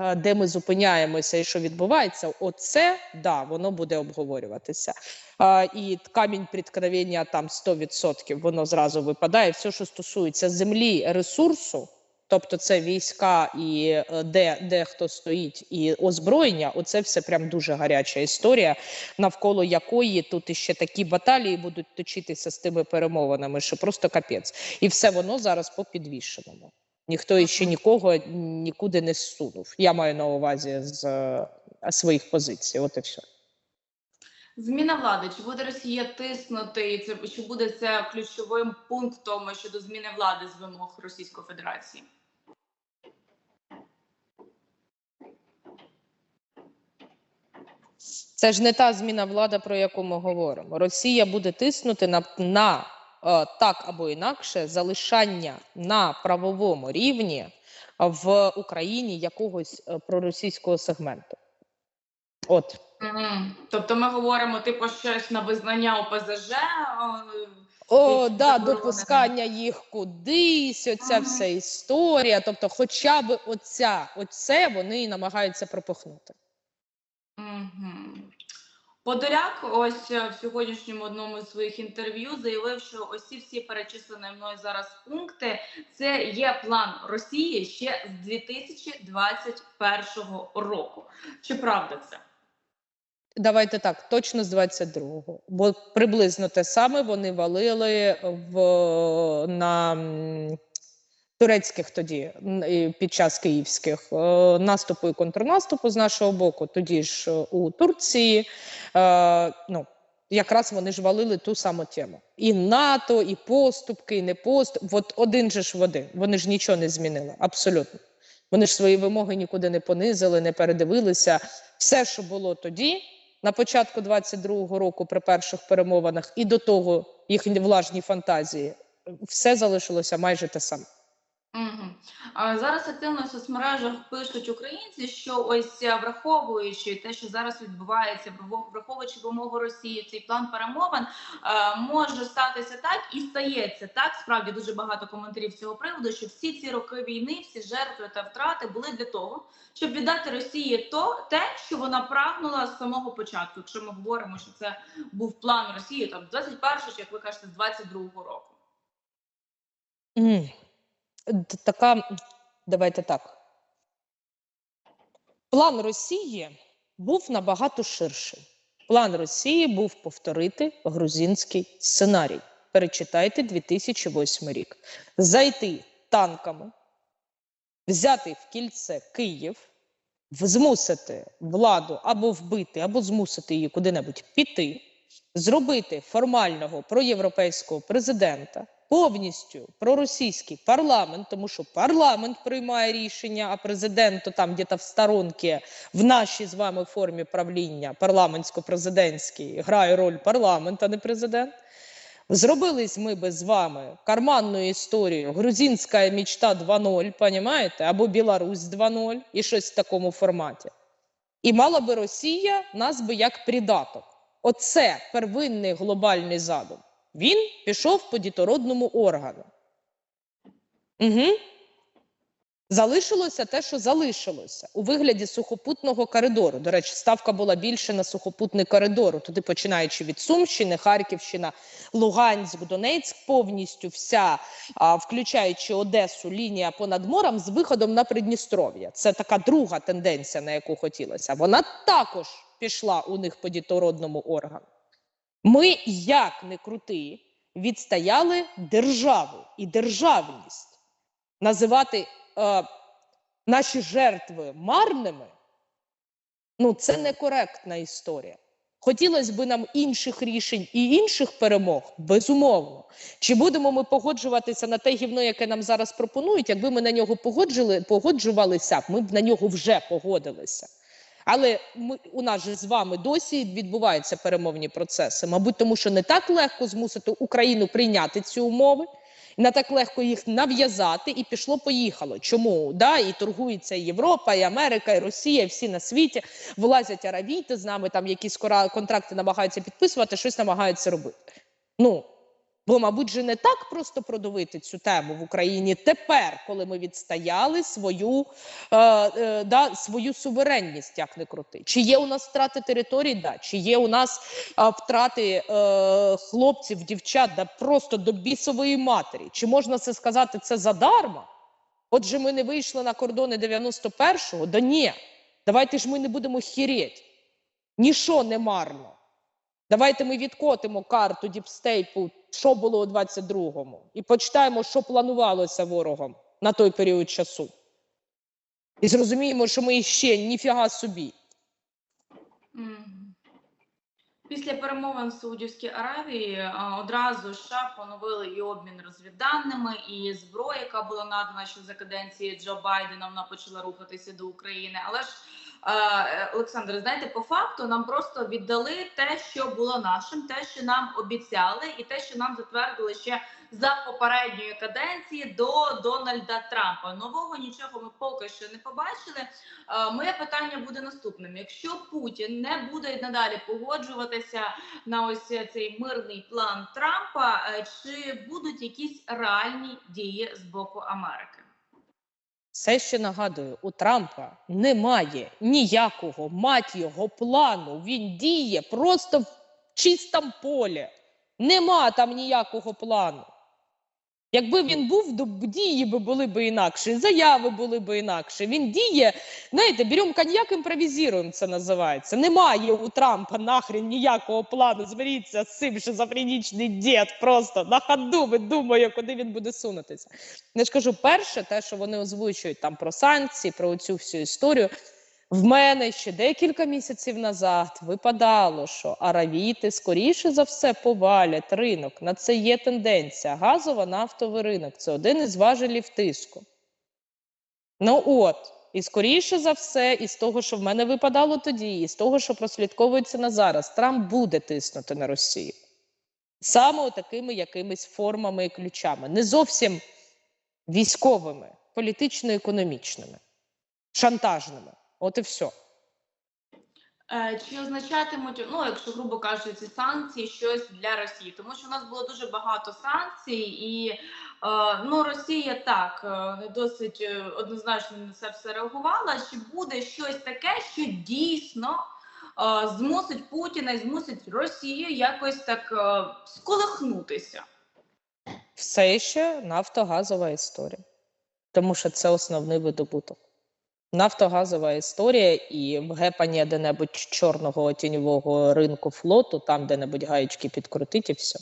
е, де ми зупиняємося і що відбувається, оце да, воно буде обговорюватися. Е, І камінь приткновення там 100% воно зразу випадає. Все, що стосується землі, ресурсу, тобто це війська і е, де, де хто стоїть, і озброєння, оце все прям дуже гаряча історія, навколо якої тут іще такі баталії будуть точитися з тими перемовинами, що просто капець. І все воно зараз по підвішеному. Ніхто іще нікого нікуди не зсунув. Я маю на увазі з е, своїх позицій. От і все. Зміна влади. Чи буде Росія тиснути? І це чи буде це ключовим пунктом щодо зміни влади з вимог Російської Федерації? Це ж не та зміна влади, про яку ми говоримо. Росія буде тиснути на, на так або інакше залишання на правовому рівні в Україні якогось е, проросійського сегменту. От. Тобто ми говоримо типу щось на визнання ОПЗЖ. О, да, допускання їх кудись, оця Ага. вся історія. Тобто, хоча б оця, оце вони і намагаються пропихнути. Мгм. Подоляк ось е, в сьогоднішньому одному з своїх інтерв'ю заявив, що ось всі перечислені мною зараз пункти це є план Росії ще з 2021 року. Чи правда це? Давайте так, точно з 22-го. Бо приблизно те саме вони валили в на турецьких тоді під час київських е, наступу і контрнаступу з нашого боку. Тоді ж е, у Турції. Е, ну, якраз вони ж валили ту саму тему. І НАТО, і поступки, і не поступ. От один же ж в один. Вони ж нічого не змінили. Абсолютно. Вони ж свої вимоги нікуди не понизили, не передивилися. Все, що було тоді, на початку 22-го року при перших перемовинах, і до того їхні влажні фантазії, все залишилося майже те саме. Угу. Зараз активно в соцмережах пишуть українці, що ось е, враховуючи те, що зараз відбувається, враховуючи вимогу Росії, цей план перемовин е, може статися так і стається так. Справді дуже багато коментарів з цього приводу, що всі ці роки війни, всі жертви та втрати були для того, щоб віддати Росії то те, що вона прагнула з самого початку. Якщо ми говоримо, що це був план Росії, там 21 чи як ви кажете, з 22-го року. М. Така, давайте так. План Росії був набагато ширший. План Росії був повторити грузинський сценарій. Перечитайте 2008 рік. Зайти танками, взяти в кільце Київ, змусити владу або вбити, або змусити її куди-небудь піти, зробити формального проєвропейського президента, повністю проросійський парламент, тому що парламент приймає рішення, а президент то там десь в сторонці в нашій з вами формі правління парламентсько-президентській грає роль парламент, а не президент. Зробились ми би з вами карманну історію грузинська мечта 2.0, понімаєте, або Білорусь 2.0 і щось в такому форматі. І мала би Росія нас би як придаток. Оце первинний глобальний задум. Він пішов по дітородному органу. Угу. Залишилося те, що залишилося у вигляді сухопутного коридору. До речі, ставка була більше на сухопутний коридор. Туди починаючи від Сумщини, Харківщина, Луганськ, Донецьк, повністю вся, включаючи Одесу, лінія понад морем з виходом на Придністров'я. Це така друга тенденція, на яку хотілося. Вона також пішла у них по дітородному органу. Ми, як не крути, відстояли державу і державність. Називати е, наші жертви марними ну це некоректна історія. Хотілося б нам інших рішень і інших перемог, безумовно. Чи будемо ми погоджуватися на те гівно, яке нам зараз пропонують? Якби ми на нього погоджували, погоджувалися, ми б на нього вже погодилися. Але ми, у нас же з вами досі відбуваються перемовні процеси. Мабуть, тому що не так легко змусити Україну прийняти ці умови, не так легко їх нав'язати, і пішло-поїхало. Чому? Да? І торгується і Європа, і Америка, і Росія, і всі на світі вилазять аравійти з нами, там якісь контракти намагаються підписувати, щось намагаються робити. Ну Бо, мабуть, же не так просто продавити цю тему в Україні тепер, коли ми відстояли свою, е, е, да, свою суверенність, як не крути. Чи є у нас втрати територій? Да. Чи є у нас е, втрати е, хлопців, дівчат, да просто до бісової матері? Чи можна це сказати це задарма? Отже, ми не вийшли на кордони 91-го? Да ні. Давайте ж ми не будемо хірєть. Ніщо не марно. Давайте ми відкотимо карту діпстейпу, що було у 22-му, і почитаємо, що планувалося ворогом на той період часу. І зрозуміємо, що ми ще ніфіга собі. Після перемовин в Саудівській Аравії е, одразу США поновили і обмін розвідданими, і зброя, яка була надана ще за каденції Джо Байдена, вона почала рухатися до України. Але ж е, Олександр, знаєте, по факту нам просто віддали те, що було нашим, те, що нам обіцяли, і те, що нам затвердили ще за попередньої каденції до Дональда Трампа. Нового нічого ми поки що не побачили. Е, Моє питання буде наступним: якщо Путін не буде надалі погоджуватися на ось цей мирний план Трампа, е, чи будуть якісь реальні дії з боку Америки? Все ще нагадую, у Трампа немає ніякого мать його плану. Він діє просто в чистому полі. Нема там ніякого плану. Якби він був, то дії би були б інакші, заяви були б інакші. Він діє, знаєте, беремо коньяк, імпровізуємо, це називається. Немає у Трампа нахрен ніякого плану. Зберіться з цим шизофренічний дід просто на ходу видумує, куди він буде сунутися. Я ж кажу, перше, те, що вони озвучують там про санкції, про цю всю історію. В мене ще декілька місяців назад випадало, що аравіти скоріше за все повалять ринок. На це є тенденція. Газово-нафтовий ринок це один із важелів тиску. Ну от, і скоріше за все, із того, що в мене випадало тоді, і з того, що прослідковується на зараз, Трамп буде тиснути на Росію. Саме такими якимись формами і ключами, не зовсім військовими, політично-економічними, шантажними. От і все. Чи означатимуть, ну якщо грубо кажучи, ці санкції щось для Росії? Тому що у нас було дуже багато санкцій, і е, ну Росія так е, досить е, однозначно на це все реагувала. Чи буде щось таке, що дійсно змусить Путіна і змусить Росію якось так сколихнутися? Все ще нафтогазова історія, тому що це основний видобуток. Нафтогазова історія і вгепання де-небудь чорного тіньового ринку флоту, там де-небудь гаєчки підкрутить і все.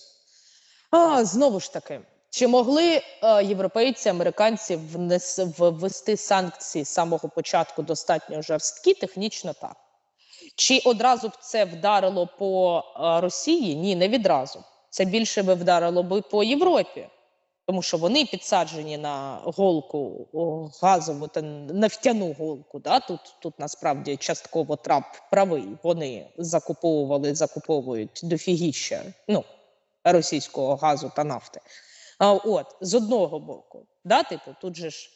А, знову ж таки, чи могли е, європейці, американці внес, ввести санкції з самого початку достатньо жорсткі? Технічно так. Чи одразу б це вдарило по е, Росії? Ні, не відразу. Це більше би вдарило би по Європі, тому що вони підсаджені на голку газову та нафтяну голку. Да? Тут, тут насправді частково Трамп правий. Вони закуповували, закуповують дофігіща ну, російського газу та нафти. А, от, з одного боку, да, типу, тут же ж,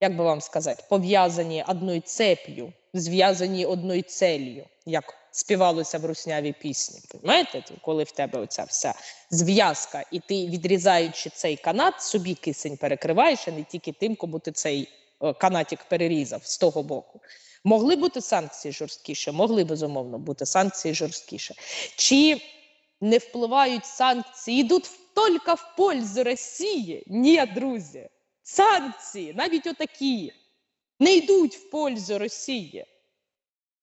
як би вам сказати, пов'язані одною цеп'ю, зв'язані одною целью, як співалося в руснявій пісні. Понимаєте, коли в тебе оця вся зв'язка, і ти, відрізаючи цей канат, собі кисень перекриваєш, а не тільки тим, кому ти цей канатик перерізав з того боку. Могли бути санкції жорсткіше, могли безумовно бути санкції жорсткіше. Чи не впливають санкції, йдуть тільки в пользу Росії? Ні, друзі. Санкції, навіть отакі, не йдуть в пользу Росії.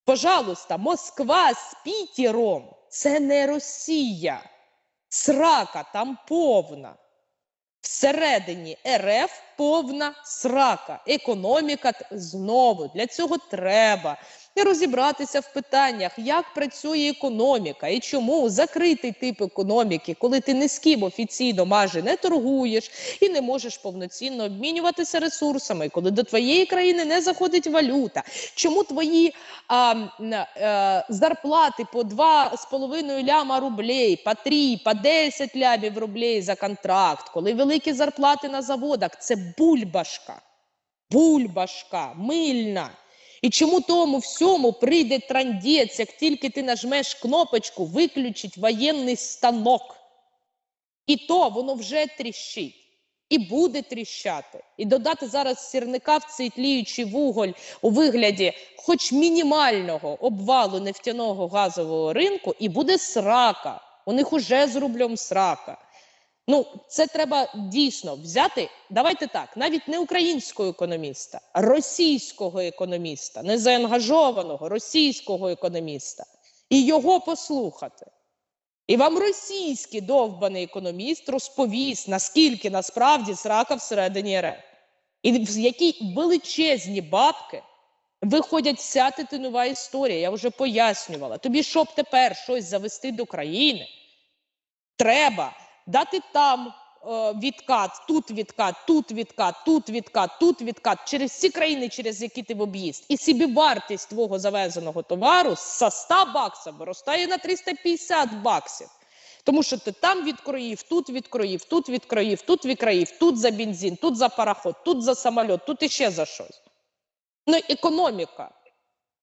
Пожалуйста, Москва з Пітером це не Росія. Срака там повна. Всередині РФ повна срака. Економіка знову для цього треба розібратися в питаннях, як працює економіка і чому закритий тип економіки, коли ти ні з ким офіційно майже не торгуєш і не можеш повноцінно обмінюватися ресурсами, коли до твоєї країни не заходить валюта. Чому твої а, м, е, зарплати по 2,5 ляма рублей, по 3, по 10 лямів рублей за контракт, коли великі зарплати на заводах, це бульбашка. Бульбашка, мильна. І чому тому всьому прийде трандець, як тільки ти нажмеш кнопочку виключить воєнний станок? І то воно вже тріщить. І буде тріщати. І додати зараз сірника в цей тліючий вуголь у вигляді хоч мінімального обвалу нефтяного газового ринку, і буде срака. У них уже з рублем срака. Ну, це треба дійсно взяти. Давайте так, навіть не українського економіста, а російського економіста, не заангажованого російського економіста, і його послухати. І вам російський довбаний економіст розповість, наскільки насправді срака всередині РФ. І в які величезні бабки виходять вся титинова історія. Я вже пояснювала. Тобі, щоб тепер щось завести до країни, треба дати там е, відкат, тут відкат, тут відкат, тут відкат, тут відкат через всі країни, через які ти в об'їзд. І собі вартість твого завезеного товару з 100 баксів виростає на 350 баксів. Тому що ти там відкроїв, тут відкроїв, тут відкроїв, тут відкроїв, тут за бензин, тут за пароход, тут за самоліт, тут іще за щось. Ну, економіка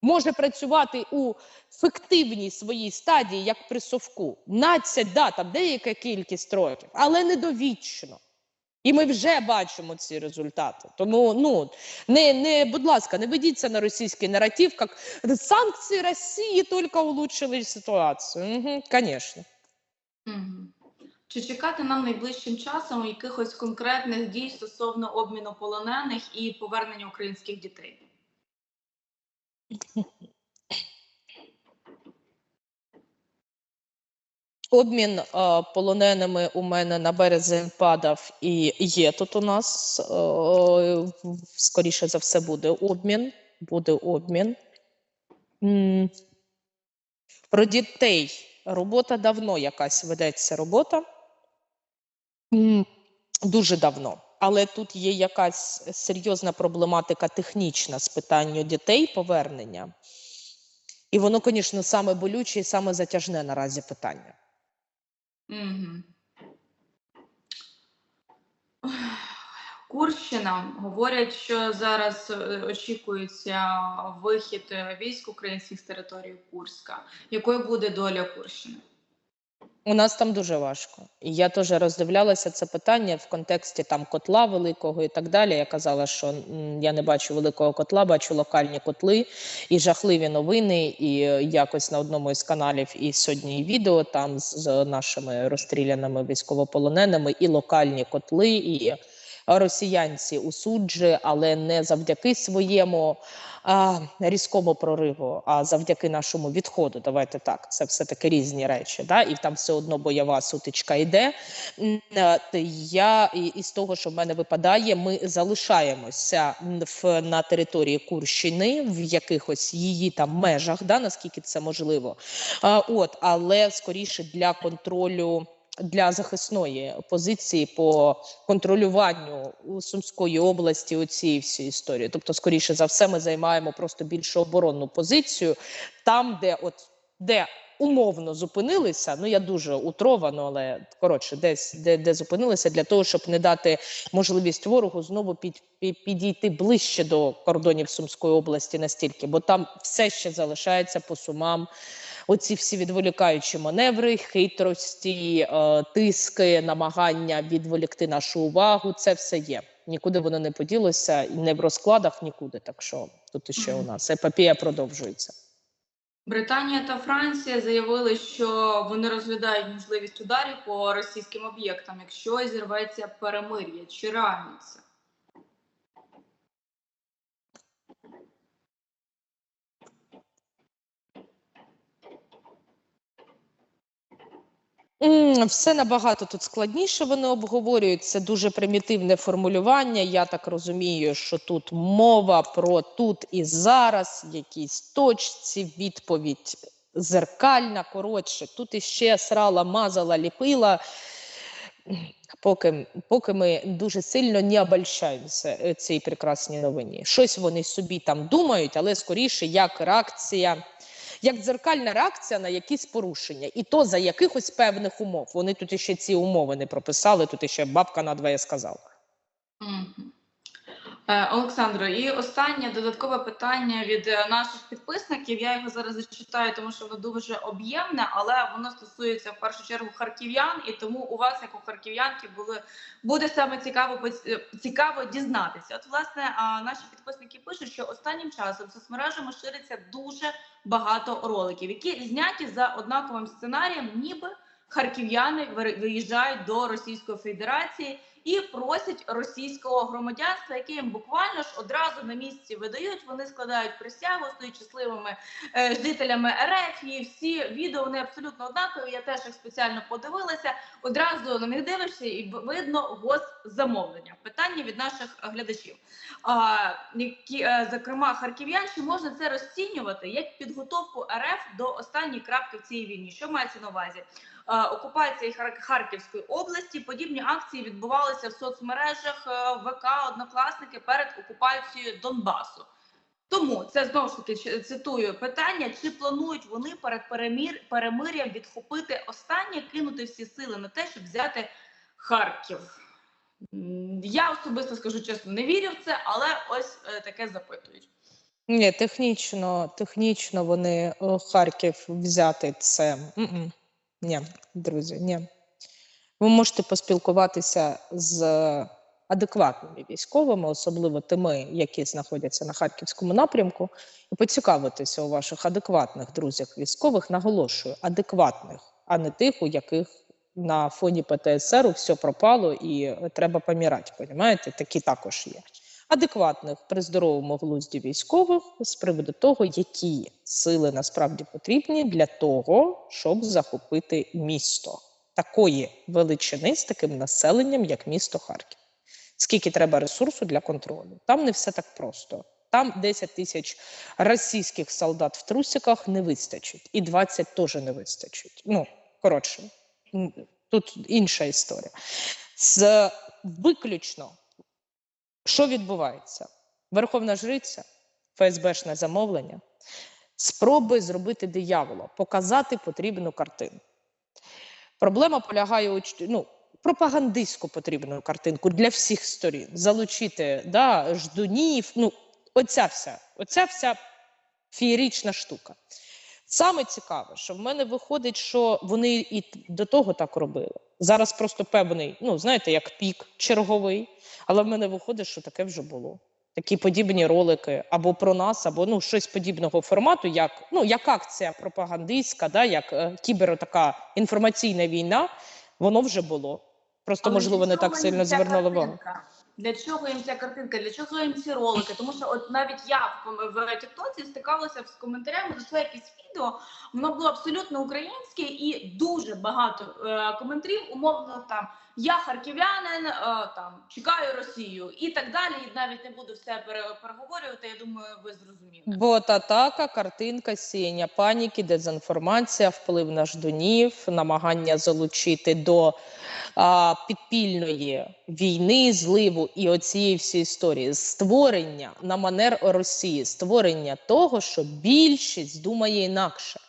може працювати у фіктивній своїй стадії, як при совку. Надцять, да, там деяка кількість років, але не довічно. І ми вже бачимо ці результати. Тому, ну не, не, будь ласка, не ведіться на російський наратив, як санкції Росії тільки улучшили ситуацію. Угу, Звісно. Чи чекати нам найближчим часом якихось конкретних дій стосовно обміну полонених і повернення українських дітей? Обмін е, полоненими у мене на березень падав і є тут у нас. Е, скоріше за все, буде обмін. Буде обмін. Про дітей робота давно якась ведеться робота. Дуже давно. Але тут є якась серйозна проблематика технічна з питанню дітей повернення. І воно, звісно, саме болюче і саме затяжне наразі питання. Угу. Курщина говорять, що зараз е, очікується вихід е, військ українських з території Курська. Якою буде доля Курщини? У нас там дуже важко. І я теж роздивлялася це питання в контексті там котла великого і так далі. Я казала, що я не бачу великого котла, бачу локальні котли і жахливі новини. І е, якось на одному із каналів і сьогодні відео там з, з нашими розстріляними військовополоненими, і локальні котли, і росіянці у суджі, але не завдяки своєму а, різкому прориву, а завдяки нашому відходу. Давайте так, це все таки різні речі. Да? І там все одно бойова сутичка йде. Е, Я із того, що в мене випадає, ми залишаємося в на території Курщини в якихось її там межах, да, наскільки це можливо. А, от, але скоріше для контролю. Для захисної позиції по контролюванню Сумської області у цій всій історії. Тобто, скоріше за все, ми займаємо просто більш оборонну позицію там, де от де умовно зупинилися. Ну я дуже утровано, але коротше, десь де, де зупинилися для того, щоб не дати можливість ворогу знову під, під підійти ближче до кордонів Сумської області настільки, бо там все ще залишається по сумам. Оці всі відволікаючі маневри, хитрості, е, тиски, намагання відволікти нашу увагу. Це все є. Нікуди воно не поділося, і не в розкладах нікуди. Так що тут іще у нас епопея продовжується. Британія та Франція заявили, що вони розглядають можливість ударів по російським об'єктам, якщо зірветься перемир'я. Чи реально це? Все набагато тут складніше. Вони обговорюють це дуже примітивне формулювання. Я так розумію, що тут мова про тут і зараз, якісь точці, відповідь зеркальна. Коротше, тут іще срала, мазала, ліпила. Поки, поки ми дуже сильно не обольщаємося е, цій прекрасній новині. Щось вони собі там думають, але скоріше як реакція як дзеркальна реакція на якісь порушення, і то за якихось певних умов. Вони тут іще ці умови не прописали. Тут іще бабка надвоє сказала. Е, Олександро, і останнє додаткове питання від е, наших підписників. Я його зараз зачитаю, тому що воно дуже об'ємне, але воно стосується в першу чергу харків'ян, і тому у вас, як у харків'янки, були буде саме цікаво е, цікаво дізнатися. От, власне, наші підписники пишуть, що останнім часом соцмережами шириться дуже багато роликів, які зняті за однаковим сценарієм, ніби харків'яни виїжджають до Російської Федерації і просять російського громадянства, яке їм буквально ж одразу на місці видають. Вони складають присягу, стають щасливими е, жителями РФ. І всі відео вони абсолютно однакові. Я теж їх спеціально подивилася. Одразу на них дивишся, і видно госзамовлення. Питання від наших глядачів. А, які, е, зокрема, харків'ян, чи можна це розцінювати як підготовку РФ до останньої крапки в цій війні? Що мається на увазі? Е, окупації Харківської області. Подібні акції відбувалися в соцмережах е, ВК Однокласники перед окупацією Донбасу. Тому це знову ж таки цитую питання: чи планують вони перед перемир'ям відхопити останнє, кинути всі сили на те, щоб взяти Харків? Я особисто скажу чесно, не вірю в це, але ось е, таке запитують. Ні, технічно, технічно вони Харків взяти це. М-м. Ні, друзі, ні. Ви можете поспілкуватися з адекватними військовими, особливо тими, які знаходяться на харківському напрямку, і поцікавитися у ваших адекватних друзях військових. Наголошую, адекватних, а не тих, у яких на фоні ПТСР все пропало і треба помирати. Понімаєте? Такі також є адекватних при здоровому глузді військових з приводу того, які сили насправді потрібні для того, щоб захопити місто такої величини з таким населенням, як місто Харків. Скільки треба ресурсу для контролю? Там не все так просто. Там 10 тисяч російських солдат в трусиках не вистачить, і 20 теж не вистачить. Ну, коротше, тут інша історія. З виключно що відбувається? Верховна Жриця, ФСБшне замовлення, спроби зробити диявола, показати потрібну картину. Проблема полягає у ну, пропагандистську потрібну картинку для всіх сторін. Залучити да, ждунів. Ну, оця вся, оця вся феєрична штука. Саме цікаве, що в мене виходить, що вони і до того так робили. Зараз просто певний, ну знаєте, як пік черговий, але в мене виходить, що таке вже було. Такі подібні ролики або про нас, або ну щось подібного формату, як ну як акція пропагандистська, да, як е, кібер така інформаційна війна, воно вже було. Просто Але можливо не так сильно звернули увагу. Для чого їм ця картинка? Для чого їм ці ролики? Тому що от навіть я в Тіктоці стикалася з коментарями, зайшла якесь відео, воно було абсолютно українське і дуже багато е, коментарів, умовно там я харків'янин, е, там чекаю Росію і так далі. І навіть не буду все переговорювати. Я думаю, ви зрозуміли. Бот атака, картинка, сіяння паніки, дезінформація, вплив на ждунів, намагання залучити до а, підпільної війни, зливу і оцієї всієї історії. Створення на манер Росії, створення того, що більшість думає інакше.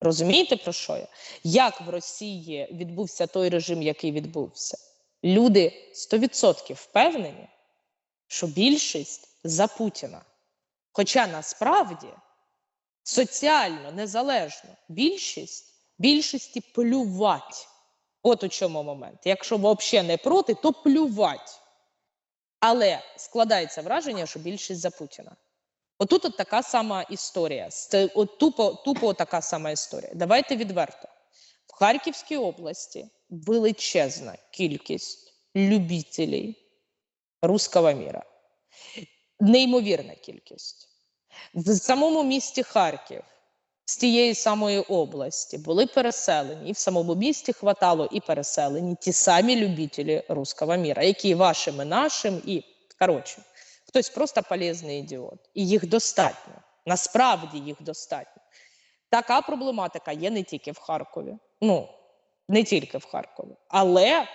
Розумієте про що я? Як в Росії відбувся той режим, який відбувся? Люди 100% впевнені, що більшість за Путіна. Хоча насправді соціально незалежно більшість більшості плювать. От у чому момент. Якщо взагалі не проти, то плювать. Але складається враження, що більшість за Путіна. Отут от така сама історія. От тупо, тупо така сама історія. Давайте відверто. В Харківській області величезна кількість любителів руского міра. Неймовірна кількість. В самому місті Харків з тієї самої області були переселені, і в самому місті хватало і переселені ті самі любителі руского міра, які вашим і нашим, і коротше, хтось просто полезний ідіот. І їх достатньо. Насправді їх достатньо. Така проблематика є не тільки в Харкові. Ну, не тільки в Харкові, але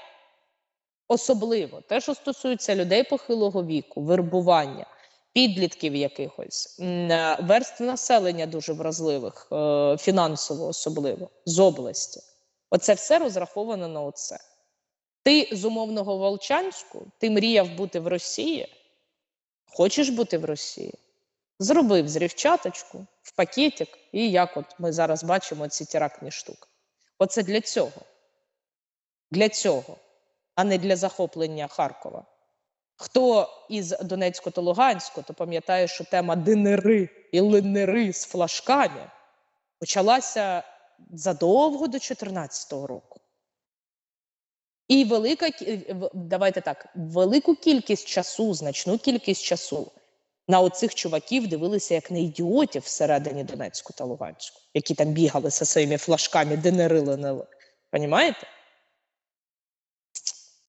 особливо те, що стосується людей похилого віку, вербування, підлітків якихось, е, верств населення дуже вразливих, е, фінансово особливо, з області. Оце все розраховано на оце. Ти з умовного Волчанську, ти мріяв бути в Росії, Хочеш бути в Росії? Зробив зрівчаточку в пакетик, і як от ми зараз бачимо ці терактні штуки. Оце для цього. Для цього, а не для захоплення Харкова. Хто із Донецьку та Луганську, то пам'ятає, що тема динери і линери з флажками почалася задовго до 2014 року. І велика кі- давайте так, велику кількість часу, значну кількість часу на оцих чуваків дивилися як на ідіотів всередині Донецьку та Луганську, які там бігали зі своїми флажками, де не линили. Понімаєте?